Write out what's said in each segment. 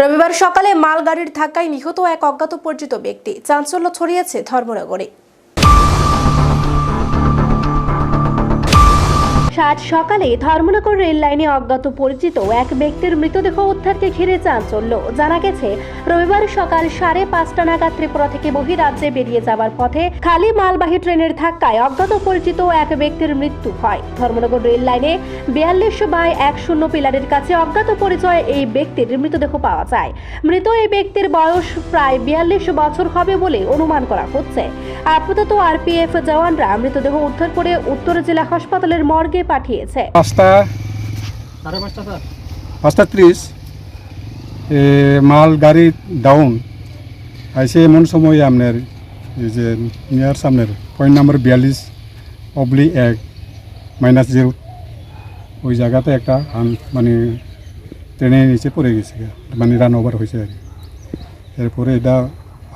রবিবার সকালে মালগাড়ির ধাক্কায় নিহত এক অজ্ঞাত পরিচিত ব্যক্তি চাঞ্চল্য ছড়িয়েছে ধর্মনগরে। সাত সকালে ধর্মনগর রেল লাইনে অজ্ঞাত পরিচিত এক ব্যক্তির মৃতদেহ উদ্ধারকে ঘিরে চাঞ্চল্য। জানা গেছে, রবিবার সকাল সাড়ে পাঁচটা নাগাদ ত্রিপুরা থেকে বহিরাজ্যে বেরিয়ে যাওয়ার পথে খালি মালবাহী ট্রেনের ধাক্কায় অজ্ঞাত পরিচিত এক ব্যক্তির মৃত্যু হয়। ধর্মনগর রেল লাইনে বিয়াল্লিশ বাই এক শূন্য পিলারের কাছে অজ্ঞাত পরিচয় এই ব্যক্তির মৃতদেহ পাওয়া যায়। মৃত এই ব্যক্তির বয়স প্রায় বিয়াল্লিশ বছর হবে বলে অনুমান করা হচ্ছে। আপাতত আরপিএফ জওয়ানরা মৃতদেহ উদ্ধার করে উত্তর জেলা হাসপাতালের মর্গে পাঠিয়েছে। পাঁচটা পাঁচটা ত্রিশ এ, মাল গাড়ি ডাউন আইসে এমন সময় আপনার এই যে নিয়ার সামনের পয়েন্ট নাম্বার বিয়াল্লিশ অবলি এক মাইনাস জিরো ওই জায়গাতে একটা মানে ট্রেনের নিচে পড়ে গেছে মানে রান ওভার হয়েছে আর কি। এরপরে এটা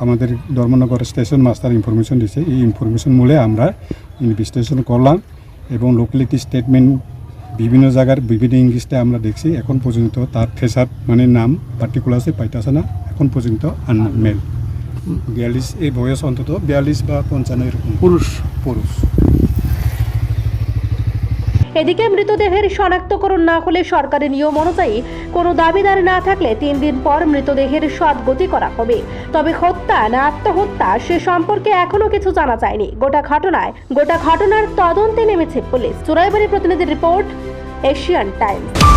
আমাদের ধর্মনগর স্টেশন মাস্টার ইনফরমেশন দিছে। এই ইনফরমেশন মূলে আমরা ইনভেস্টিগেশন করলাম। এবং লোকালিটি স্টেটমেন্ট বিভিন্ন জায়গার বিভিন্ন ইংলিশে আমরা দেখছি। এখন পর্যন্ত তার ফেসার মানে নাম পার্টিকুলারসে পাইতেছে না। এখন পর্যন্ত আনমেল বিয়াল্লিশ এই বয়স অন্তত বিয়াল্লিশ বা পঞ্চান্ন এরকম। পুরুষ। পুরুষ। এদিকে মৃতদেহের শনাক্তকরণ না হলে সরকারি নিয়ম অনুযায়ী কোনো দাবিদার না থাকলে তিন দিন পর মৃতদেহের সদ্গতি করা হবে। তবে হত্যা না আত্মহত্যা, সে সম্পর্কে এখনও কিছু জানা যায়নি। গোটা ঘটনায়, গোটা ঘটনার তদন্তে নেমেছে পুলিশ। চুরাইবাড়ি প্রতিনিধি রিপোর্ট, এশিয়ান টাইমস।